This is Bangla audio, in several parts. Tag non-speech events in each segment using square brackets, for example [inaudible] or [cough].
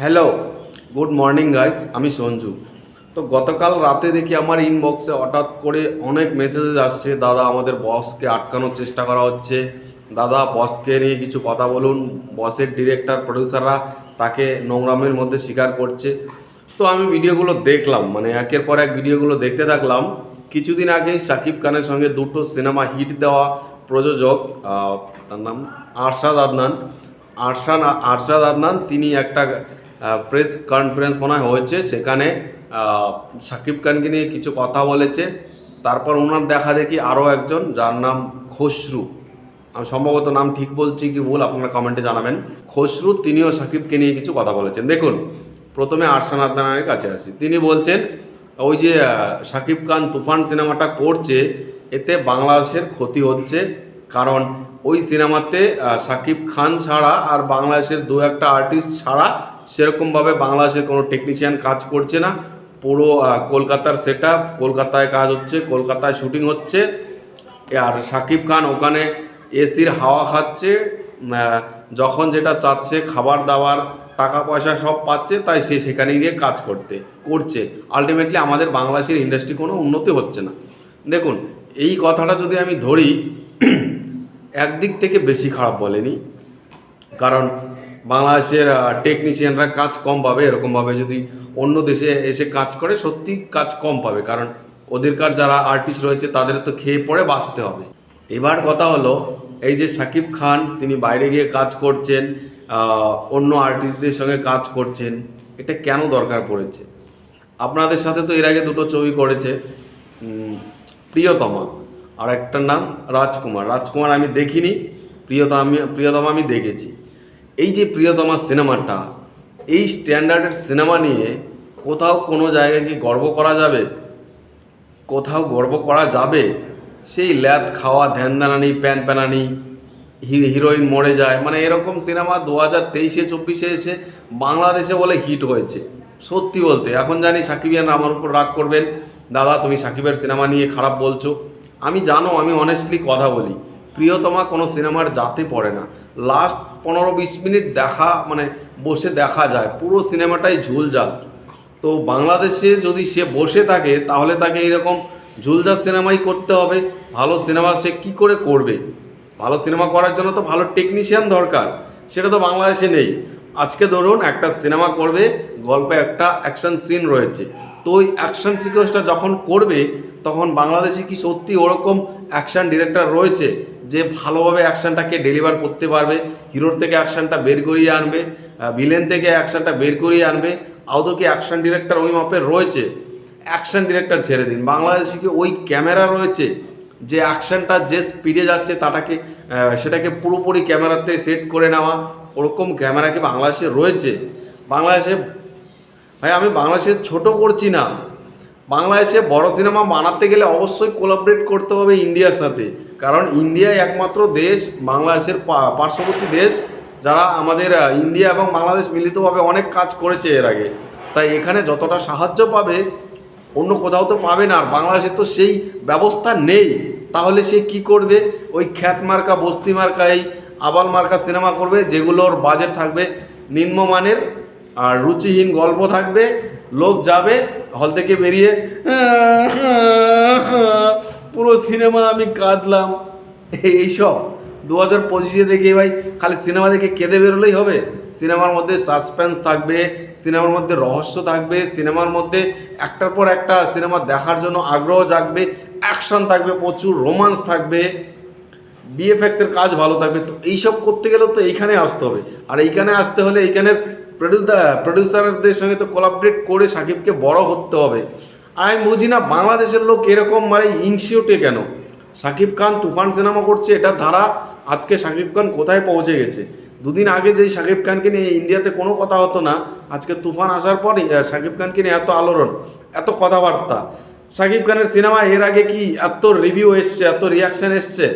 হ্যালো গুড মর্নিং গাইস আমি সঞ্জু। তো গতকাল রাতে দেখি আমার ইনবক্সে হঠাৎ করে অনেক মেসেজ আসছে। দাদা, আমাদের বসকে আটকানোর চেষ্টা করা হচ্ছে। দাদা বসকে নিয়ে কিছু কথা বলুন। বসের ডিরেক্টর প্রডিউসাররা তাকে নোংরামের মধ্যে স্বীকার করছে। তো আমি ভিডিওগুলো দেখলাম মানে একের পর এক ভিডিওগুলো দেখতে থাকলাম। কিছুদিন আগে শাকিব খানের সঙ্গে দুটো সিনেমা হিট দেওয়া প্রযোজক তার নাম আরশাদ আদনান। আরশান, আরশাদ আদনান, তিনি একটা প্রেস কনফারেন্স মনে হয় হয়েছে। সেখানে শাকিব খানকে নিয়ে কিছু কথা বলেছে। তারপর ওনার দেখা দেখি আরও একজন, যার নাম খসরু। আমি সম্ভবত নাম ঠিক বলছি কি ভুল, আপনারা কমেন্টে জানাবেন। খসরু, তিনিও সাকিবকে নিয়ে কিছু কথা বলেছেন। দেখুন, প্রথমে আরশান আদনানের কাছে আসি। তিনি বলছেন, ওই যে শাকিব খান তুফান সিনেমাটা করছে, এতে বাংলাদেশের ক্ষতি হচ্ছে। কারণ ওই সিনেমাতে শাকিব খান ছাড়া আর বাংলাদেশের দু একটা আর্টিস্ট ছাড়া সেরকমভাবে বাংলাদেশের কোনো টেকনিশিয়ান কাজ করছে না। পুরো কলকাতার সেট কলকাতায় কাজ হচ্ছে, কলকাতায় শুটিং হচ্ছে। আর শাকিব খান ওখানে এসির হাওয়া খাচ্ছে যখন যেটা চাচ্ছে, খাবার দাবার, টাকা পয়সা সব পাচ্ছে, তাই সে সেখানে গিয়ে কাজ করতে, করছে। আলটিমেটলি আমাদের বাংলাদেশের ইন্ডাস্ট্রি কোনো উন্নতি হচ্ছে না। দেখুন, এই কথাটা যদি আমি ধরি, [clears throat] একদিক থেকে বেশি খারাপ বলেনি। কারণ বাংলাদেশের টেকনিশিয়ানরা কাজ কম পাবে এরকমভাবে যদি অন্য দেশে এসে কাজ করে, সত্যি কাজ কম পাবে। কারণ ওদেরকার যারা আর্টিস্ট রয়েছে, তাদের তো খেয়ে পড়ে বাঁচতে হবে। এবার কথা হলো, এই যে সাকিব খান, তিনি বাইরে গিয়ে কাজ করছেন অন্য আর্টিস্টদের সঙ্গে কাজ করছেন, এটা কেন দরকার পড়েছে? আপনাদের সাথে তো এর আগে দুটো ছবি করেছে প্রিয়তমা। আর একটার নাম রাজকুমার। রাজকুমার আমি দেখিনি, প্রিয়তমা আমি প্রিয়তমা আমি দেখেছি। এই যে প্রিয়তমা সিনেমাটা, এই স্ট্যান্ডার্ডের সিনেমা নিয়ে কোথাও কোনো জায়গায় কি গর্ব করা যাবে? কোথাও গর্ব করা যাবে? সেই ল্যাদ খাওয়া ধ্যান দানানি প্যান প্যানানি হিরোইন মরে যায়। মানে এরকম সিনেমা দু হাজার তেইশে, চব্বিশে এসে বাংলাদেশে বলে হিট হয়েছে। সত্যি বলতে, এখন জানি সাকিবিয়ান আমার উপর রাগ করবেন। দাদা, তুমি সাকিবের সিনেমা নিয়ে খারাপ বলছো। আমি জানো, আমি অনেস্টলি কথা বলি, প্রিয়তমা কোনো সিনেমার জাতে পড়ে না। লাস্ট পনেরো বিশ মিনিট দেখা মানে বসে দেখা যায়, পুরো সিনেমাটাই ঝুলঝাল তো বাংলাদেশে যদি সে বসে থাকে, তাহলে তাকে এইরকম ঝুলঝা সিনেমাই করতে হবে। ভালো সিনেমা সে কী করে করবে? ভালো সিনেমা করার জন্য তো ভালো টেকনিশিয়ান দরকার, সেটা তো বাংলাদেশে নেই। আজকে ধরুন একটা সিনেমা করবে, গল্পে একটা অ্যাকশন সিন রয়েছে। তো ওই অ্যাকশন সিকোয়েন্সটা যখন করবে, তখন বাংলাদেশে কি সত্যি ওরকম অ্যাকশন ডিরেক্টর রয়েছে, যে ভালোভাবে অ্যাকশনটাকে ডেলিভার করতে পারবে হিরোর থেকে অ্যাকশনটা বের করিয়ে আনবে ভিলেন থেকে অ্যাকশনটা বের করিয়ে আনবে, আদৌ কি অ্যাকশন ডিরেক্টর ওই মাপে রয়েছে? অ্যাকশন ডিরেক্টর ছেড়ে দিন। বাংলাদেশে কি ওই ক্যামেরা রয়েছে, যে অ্যাকশনটা যে স্পিডে যাচ্ছে তাটাকে সেটাকে পুরোপুরি ক্যামেরাতে সেট করে নেওয়া, ওরকম ক্যামেরা কি বাংলাদেশে রয়েছে? বাংলাদেশে, ভাই আমি বাংলাদেশে ছোট করছি না। বাংলাদেশে বড় সিনেমা বানাতে গেলে অবশ্যই কোলাবরেট করতে হবে ইন্ডিয়ার সাথে। কারণ ইন্ডিয়াই একমাত্র দেশ, বাংলাদেশের পার্শ্ববর্তী দেশ, যারা আমাদের ইন্ডিয়া এবং বাংলাদেশ মিলিতভাবে অনেক কাজ করেছে এর আগে। তাই এখানে যতটা সাহায্য পাবে, অন্য কোথাও তো পাবে না। আর বাংলাদেশে তো সেই ব্যবস্থা নেই। তাহলে সে কি করবে? ওই খ্যাত মার্কা, বস্তি মার্কা, এই আবাল মার্কা সিনেমা করবে, যেগুলোর বাজেট থাকবে নিম্নমানের, আর রুচিহীন গল্প থাকবে। লোক যাবে হল থেকে বেরিয়ে, পুরো সিনেমা আমি কাঁদলাম। এইসব দু হাজার পঁচিশে দেখে ভাই, খালি সিনেমা দেখে কেঁদে বেরোলেই হবে। সিনেমার মধ্যে সাসপেন্স থাকবে সিনেমার মধ্যে রহস্য থাকবে সিনেমার মধ্যে একটার পর একটা সিনেমা দেখার জন্য আগ্রহ জাগবে অ্যাকশন থাকবে, প্রচুর রোমান্স থাকবে। বিএফএক্স এর কাজ ভালো থাকবে। তো এইসব করতে গেলেও তো এইখানে আসতে হবে। আর এইখানে আসতে হলে এইখানের প্রডিউসারদের সঙ্গে তো কোলাবরেট করে সাকিবকে বড় করতে হবে। আমি বুঝি না বাংলাদেশের লোক এরকম মানে ইনসিওটে কেন? সাকিব খান তুফান সিনেমা করছে, এটা ধারা। আজকে সাকিব খান কোথায় পৌঁছে গেছে? দুদিন আগে যেই সাকিব খানকে নিয়ে ইন্ডিয়াতে কোনো কথা হতো না, আজকে তুফান আসার পরই সাকিব খানকে নিয়ে এত আলোড়ন, এত কথাবার্তা। সাকিব খানের সিনেমা এর আগে কি এত রিভিউ এসছে, এত রিয়াকশন এসছে?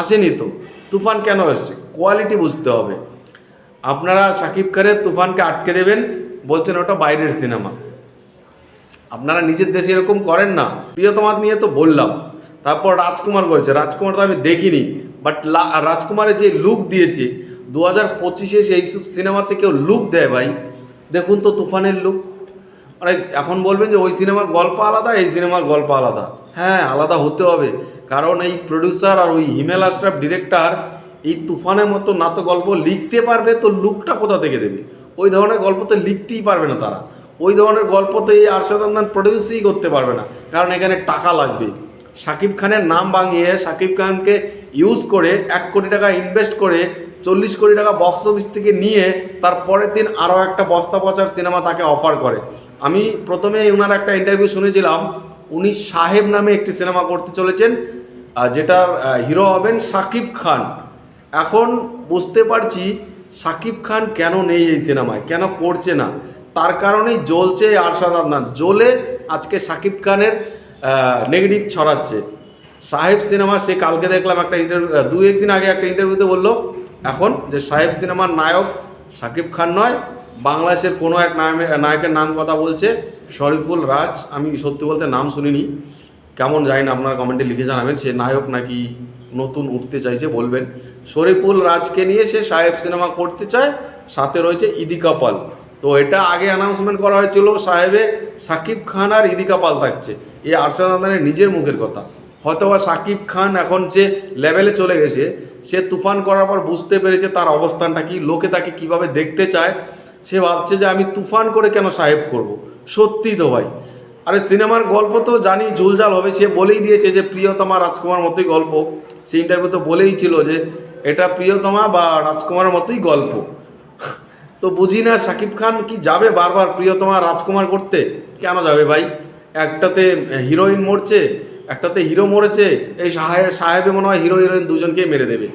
আসেনি তো। তুফান কেন এসছে? কোয়ালিটি বুঝতে হবে। আপনারা সাকিব খানের তুফানকে আটকে দেবেন, বলছেন ওটা বাইরের সিনেমা। আপনারা নিজের দেশে এরকম করেন না। প্রিয়তমার নিয়ে তো বললাম। তারপর রাজকুমার করেছে রাজকুমার তো আমি দেখিনি বাট রাজকুমারের যে লুক দিয়েছে দু হাজার পঁচিশে সেই সিনেমাতে কেউ লুক দেয় ভাই। দেখুন তো তুফানের লুক আরে, এখন বলবেন যে ওই সিনেমার গল্প আলাদা, এই সিনেমার গল্প আলাদা। হ্যাঁ আলাদা হতে হবে। কারণ এই প্রডিউসার আর ওই হিমেল আশরাফ ডিরেক্টর এই তুফানের মতো না তো গল্প লিখতে পারবে তো লুকটা কোথা থেকে দেবে? ওই ধরনের গল্প তো লিখতেই পারবে না তারা। ওই ধরনের গল্প তো এই আরশাদ আদনান প্রডিউসই করতে পারবে না। কারণ এখানে টাকা লাগবে। শাকিব খানের নাম ভাঙিয়ে শাকিব খানকে ইউজ করে এক কোটি টাকা ইনভেস্ট করে চল্লিশ কোটি টাকা বক্স অফিস থেকে নিয়ে তার পরের দিন আরও একটা বস্তা পচার সিনেমা তাকে অফার করে। আমি প্রথমে ওনার একটা ইন্টারভিউ শুনেছিলাম। উনি সাহেব নামে একটি সিনেমা করতে চলেছেন যেটার হিরো হবেন শাকিব খান। এখন বুঝতে পারছি শাকিব খান কেন নেই এই সিনেমায়, কেন করছে না। তার কারণেই জ্বলছে আরশাদ আদনান। জ্বলে আজকে শাকিব খানের নেগেটিভ ছড়াচ্ছে। সাহেব সিনেমা, সে কালকে দেখলাম একটা ইন্টারভিউ দু একদিন আগে একটা ইন্টারভিউতে বলল এখন যে সাহেব সিনেমার নায়ক শাকিব খান নয়, বাংলাদেশের কোনো এক নায়কের নাম কথা বলছে শরীফুল রাজ। আমি সত্যি বলতে নাম শুনিনি। কেমন জানি না, আপনারা কমেন্টে লিখে জানাবেন, সে নায়ক নাকি নতুন উঠতে চাইছে বলবেন, শরীফুল রাজকে নিয়ে সে সাহেব সিনেমা করতে চায়, সাথে রয়েছে ইদিকা পাল তো এটা আগে অ্যানাউন্সমেন্ট করা হয়েছিল, সাহেবে সাকিব খান আর ইদিকা পাল থাকছে। এই আরশাদ আদানের নিজের মুখের কথা। হয়তোবা সাকিব খান এখন যে লেভেলে চলে গেছে, সে তুফান করার পর বুঝতে পেরেছে তার অবস্থানটা কি, লোকে তাকে কীভাবে দেখতে চায়। সে ভাবছে যে আমি তুফান করে কেন সাহেব করব? সত্যি তো ভাই। আরে সিনেমার গল্প তো জানি, ঝুলঝাল হবে। সে বলেই দিয়েছে যে প্রিয়তমা রাজকুমার মতোই গল্প। সে ইন্টারভিউ তো বলেই ছিল যে এটা প্রিয়তমা বা রাজকুমারের মতোই গল্প। তো বুঝি না শাকিব খান কি যাবে বারবার প্রিয়তমা রাজকুমার করতে? কেন যাবে ভাই? একটাতে হিরোইন মরছে, একটাতে হিরো মরেছে, এই সাহেব সাহেবে মনে হয় হিরো, হিরোইন দুজনকেই মেরে দেবে।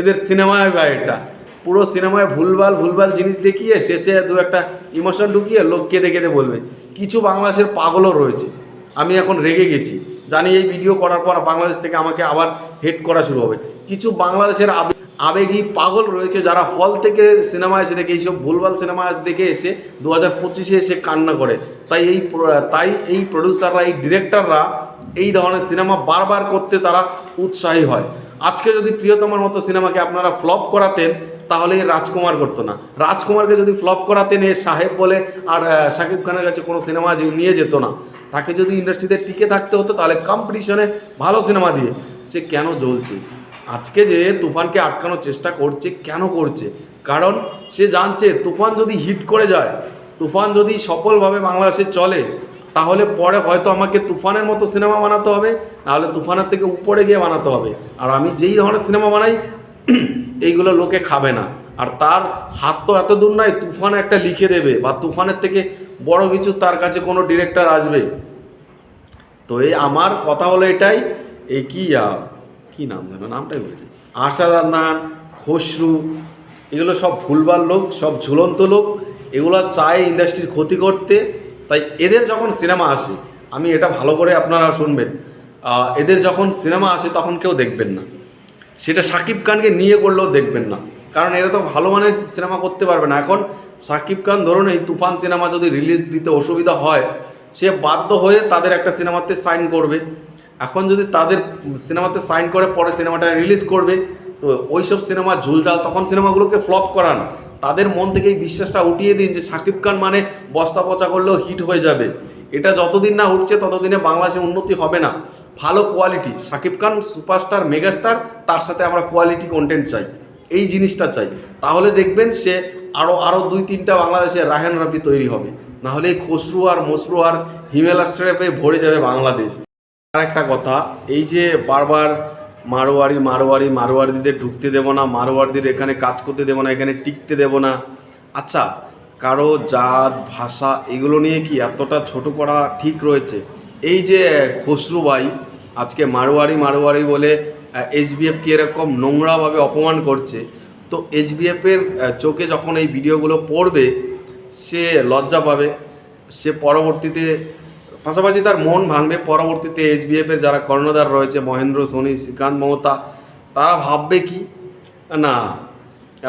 এদের সিনেমায় বা এটা। পুরো সিনেমায় ভুলভাল ভুলভাল জিনিস দেখিয়ে শেষে দু একটা ইমোশন ঢুকিয়ে লোক কেঁদে কেঁদে বলবে। কিছু বাংলাদেশের পাগলও রয়েছে। আমি এখন রেগে গেছি। জানি এই ভিডিও করার পর বাংলাদেশ থেকে আমাকে আবার হেড করা শুরু হবে। কিছু বাংলাদেশের আবে- আবেগী পাগল রয়েছে যারা হল থেকে সিনেমা এসে দেখে, এইসব ভুলভাল সিনেমা দেখে এসে দু হাজার পঁচিশে এসে কান্না করে। তাই এই তাই এই প্রডিউসাররা এই ডিরেক্টররা এই ধরনের সিনেমা বারবার করতে তারা উৎসাহী হয়। আজকে যদি প্রিয়তমার মতো সিনেমাকে আপনারা ফ্লপ করাতেন তাহলে রাজকুমার করতো না। রাজকুমারকে যদি ফ্লপ করাতেন, এ সাহেব বলে, আর শাকিব খানের কাছে কোনো সিনেমা নিয়ে যেত না। তাকে যদি ইন্ডাস্ট্রিতে টিকে থাকতে হতো, তাহলে কম্পিটিশনে ভালো সিনেমা দিয়ে। সে কেন জ্বলছে? আজকে যে তুফানকে আটকানোর চেষ্টা করছে, কেন করছে? কারণ সে জানছে, তুফান যদি হিট করে যায়, তুফান যদি সফলভাবে বাংলাদেশে চলে, তাহলে পরে হয়তো আমাকে তুফানের মতো সিনেমা বানাতে হবে, নাহলে তুফানের থেকে উপরে গিয়ে বানাতে হবে। আর আমি যেই ধরনের সিনেমা বানাই এইগুলো লোকে খাবে না। আর তার হাত তো এত দূর নয়, তুফান একটা লিখে দেবে বা তুফানের থেকে বড় কিছু তার কাছে কোনো ডিরেক্টর আসবে। তো এই আমার কথা হলো এটাই এই কি কি নাম যেন, নামটাই বলেছে আশাদ আদনান খসরু, এগুলো সব ভুলবার লোক, সব ঝুলন্ত লোক, এগুলো চায় ইন্ডাস্ট্রির ক্ষতি করতে। তাই এদের যখন সিনেমা আসে, আমি এটা ভালো করে আপনারা শুনবেন। এদের যখন সিনেমা আসে তখন কেউ দেখবেন না। সেটা সাকিব খানকে নিয়ে করলেও দেখবেন না। কারণ এরা তো ভালো মানের সিনেমা করতে পারবে না। এখন সাকিব খান ধরুন এই তুফান সিনেমা যদি রিলিজ দিতে অসুবিধা হয়, সে বাধ্য হয়ে তাদের একটা সিনেমাতে সাইন করবে। এখন যদি তাদের সিনেমাতে সাইন করে, পরে সিনেমাটা রিলিজ করবে, তো ওইসব সিনেমা ঝুলঝাল, তখন সিনেমাগুলোকে ফ্লপ করান। তাদের মন থেকে এই বিশ্বাসটা উঠিয়ে দিন যে সাকিব খান মানে বস্তা পচা করলেও হিট হয়ে যাবে। এটা যতদিন না উঠছে, ততদিনে বাংলাদেশে উন্নতি হবে না। ভালো quality Shakib Khan superstar megastar তার সাথে আমরা কোয়ালিটি কন্টেন্ট চাই। এই জিনিসটা চাই। তাহলে দেখবেন সে আরও আরও দুই, তিনটা বাংলাদেশে রাহেন রাফি তৈরি হবে। নাহলে এই খসরু আর মসরু আর হিমেল আস্ট্রেপে ভরে যাবে বাংলাদেশ। আর একটা কথা, এই যে বারবার মারোয়ারি মারোয়ারি, মারোয়ারিদের ঢুকতে দেবো না, মারোয়ারিদের এখানে কাজ করতে দেবো না, এখানে টিকতে দেবো না। আচ্ছা কারও জাত, ভাষা, এগুলো নিয়ে কি এতটা ছোট করা ঠিক রয়েছে? এই যে খসরু ভাই, আজকে মারোয়ারি মারোয়ারি বলে এইচবিএফকে এরকম নোংরাভাবে অপমান করছে, তো এইচবিএফের চোখে যখন এই ভিডিওগুলো পড়বে, সে লজ্জা পাবে। সে পরবর্তীতে, পাশাপাশি তার মন ভাঙবে। পরবর্তীতে এইচবিএফের যারা কর্ণধার রয়েছে, মহেন্দ্র, সোনি, শ্রীকান্ত মমতা, তারা ভাববে কি? না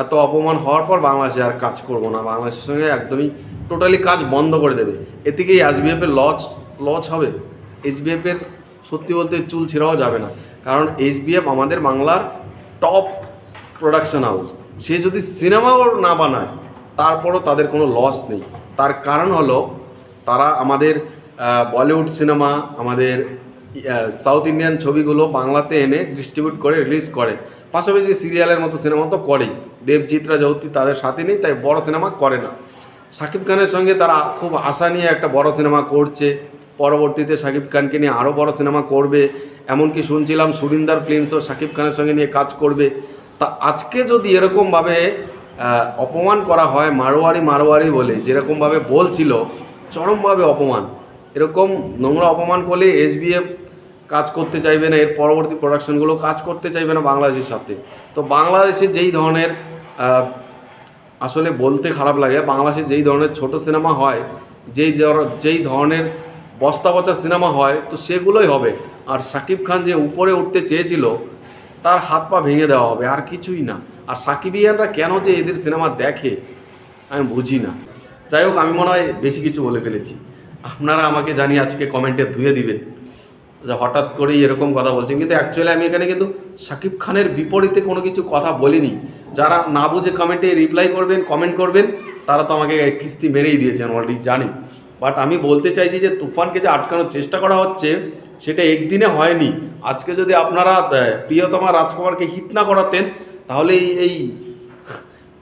এত অপমান হওয়ার পর বাংলাদেশে আর কাজ করব না। বাংলাদেশের সঙ্গে একদমই টোটালি কাজ বন্ধ করে দেবে। এ থেকেই এসবিএফের লস লস হবে। এসবিএফের সত্যি বলতে চুল ছেড়াও যাবে না। কারণ এইচবিএফ আমাদের বাংলার টপ প্রোডাকশন হাউস সে যদি সিনেমাও না বানায়, তারপরও তাদের কোনো লস নেই। তার কারণ হলো, তারা আমাদের বলিউড সিনেমা আমাদের সাউথ ইন্ডিয়ান ছবিগুলো বাংলাতে এনে ডিস্ট্রিবিউট করে রিলিজ করে। পাশাপাশি সিরিয়ালের মতো সিনেমা তো করেই। দেবজিৎরা যৌতি তাদের সাথে নেই, তাই বড় সিনেমা করে না। শাকিব খানের সঙ্গে তারা খুব আশা নিয়ে একটা বড় সিনেমা করছে। পরবর্তীতে শাকিব খানকে নিয়ে আরও বড় সিনেমা করবে। এমনকি শুনছিলাম সুরিন্দার ফিল্মসও শাকিব খানের সঙ্গে নিয়ে কাজ করবে। তা আজকে যদি এরকমভাবে অপমান করা হয় মারোয়ারি মারোয়ারি বলে, যেরকমভাবে বলছিল, চরমভাবে অপমান। এরকম নোংরা অপমান করলে এসবিএফ কাজ করতে চাইবে না, এর পরবর্তী প্রোডাকশনগুলো কাজ করতে চাইবে না বাংলাদেশের সাথে। তো বাংলাদেশে যেই ধরনের আসলে বলতে খারাপ লাগে বাংলাদেশে যেই ধরনের ছোট সিনেমা হয়, যেই যেই ধরনের বস্তা পচা সিনেমা হয়, তো সেগুলোই হবে। আর সাকিব খান যে উপরে উঠতে চেয়েছিল, তার হাত পা ভেঙে দেওয়া হবে, আর কিছুই না। আর সাকিবিয়ানরা কেন যে এদের সিনেমা দেখে, আমি বুঝি না। যাই হোক, আমি মনে হয় বেশি কিছু বলে ফেলেছি। আপনারা আমাকে জানি আজকে কমেন্টে ধুয়ে দিবেন। যে হঠাৎ করেই এরকম কথা বলছেন। কিন্তু অ্যাকচুয়ালি আমি এখানে কিন্তু শাকিব খানের বিপরীতে কোনো কিছু কথা বলিনি। যারা না বুঝে কমেন্টে রিপ্লাই করবেন কমেন্ট করবেন, তারা তো আমাকে কিস্তি মেরেই দিয়েছেন অলরেডি জানি। বাট আমি বলতে চাইছি যে তুফানকে যে আটকানোর চেষ্টা করা হচ্ছে, সেটা একদিনে হয়নি। আজকে যদি আপনারা প্রিয়তমা রাজকুমারকে হিট না করাতেন, তাহলে এই-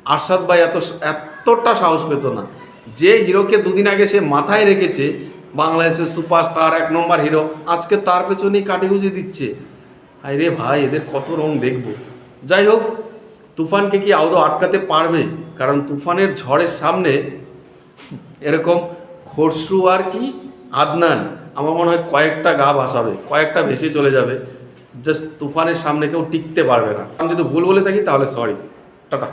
আরশাদ ভাই এত, এতটা সাহস পেত না। যে হিরোকে দুদিন আগে সে মাথায় রেখেছে বাংলাদেশের সুপারস্টার, এক নম্বর হিরো। আজকে তার পেছনেই কাটিগুজি দিচ্ছে। আরে রে ভাই, এদের কত রং দেখব। যাই হোক, তুফানকে কি আদৌ আটকাতে পারবে? কারণ তুফানের ঝড়ের সামনে এরকম খসরু আর কি আদনান। আমার মনে হয় কয়েকটা গা ভাসাবে, কয়েকটা ভেসে চলে যাবে। জাস্ট তুফানের সামনে কেউ টিকতে পারবে না। আমি যদি ভুল বলে থাকি তাহলে সরি টাটা।